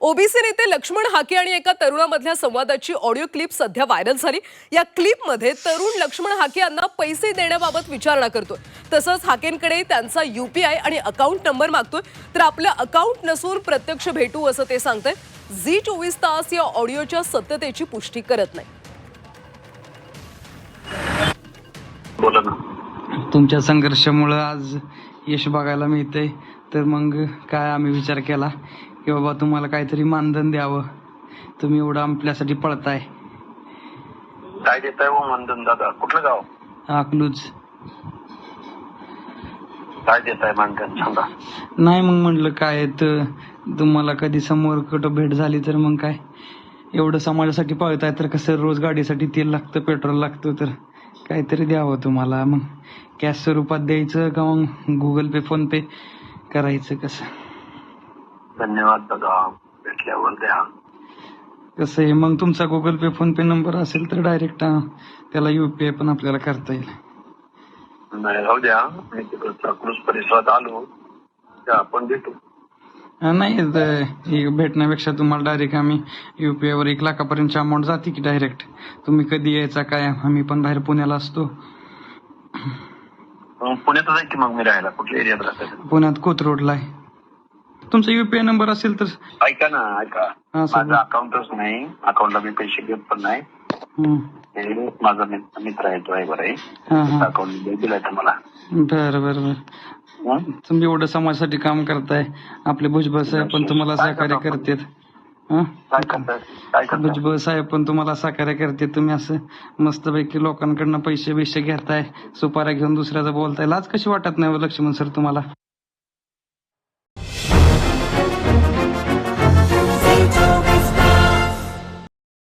OBC नेते लक्ष्मण हाके आणि एका तरुणामधल्या संवादाची ऑडिओ क्लिप सध्या व्हायरल झाली. या क्लिपमध्ये तरुण लक्ष्मण हाके यांना पैसे देण्याबाबत विचारणा करतोय. तसंच हाकेंकडे त्यांचा युपीआय आणि अकाउंट नंबर मागतोय. तर आपलं अकाउंट नसून प्रत्यक्ष भेटू असं ते सांगतंय. झी चोवीस तास या ऑडिओच्या सत्यतेची पुष्टी करत नाही. बोला ना. तुमच्या संघर्षामुळं आज यश बघायला मिळतंय. तर मग काय आम्ही विचार केला? की बाबा तुम्हाला काहीतरी मानधन द्यावं. तुम्ही एवढं आपल्यासाठी पळताय. काय देताय हो मंदन दादा? कुठलं गाव? अकलूज. काय देताय मानधन सांगा. नाही मग म्हटलं काय तर तुम्हाला कधी समोर कुठं भेट झाली तर मग काय? एवढं समाजासाठी पळताय तर कसं रोज गाडीसाठी तेल लागतं पेट्रोल लागतं तर काहीतरी द्यावं तुम्हाला. मग कॅश स्वरूपात द्यायचं का मग गुगल पे फोन पे करायचं कसं? धन्यवाद दादा भेटल्यावर द्या. कसं आहे मग तुमचा Google Pay PhonePe number असेल तर डायरेक्ट त्याला युपीआय पण आपल्याला करता येईल. नाही राहू द्या मी तिकडचा क्रूज परिसरात आलो त्या आपण भेटू. नाही भेटण्यापेक्षा तुम्हाला डायरेक्ट आम्ही युपीआय वर एक लाखापर्यंतची अमाऊंट जाते की डायरेक्ट तुम्ही कधी यायचा काय आम्ही पण बाहेर पुण्याला असतो. की मग मी राहायला? कुठल्या एरियात राहतात पुण्यात कोथरूडला आहे. तुमचा युपीआय नंबर असेल तर ऐका ना ऐका. हा. माझं अकाउंटच नाही अकाउंटला मी पैसे घेत पण नाही. हं. हे माझा मित्र मित्र आहे ड्रायव्हर आहे हा हा. अकाउंट दिलाय मला बरं बरं बरं. हं? तुम्ही एवढं समाजासाठी काम करताय. आपले भुजबळ साहेब पण तुम्हाला सहकार्य करतात. हं? काय काय भुजबळ साहेब पण तुम्हाला सहकार्य करते तुम्ही असं मस्तपैकी लोकांकडनं पैसे बिशे घेताय. सुपाऱ्या घेऊन दुसऱ्याचं बोलताय. लाज कशी वाटत नाही हो लक्ष्मण सर तुम्हाला?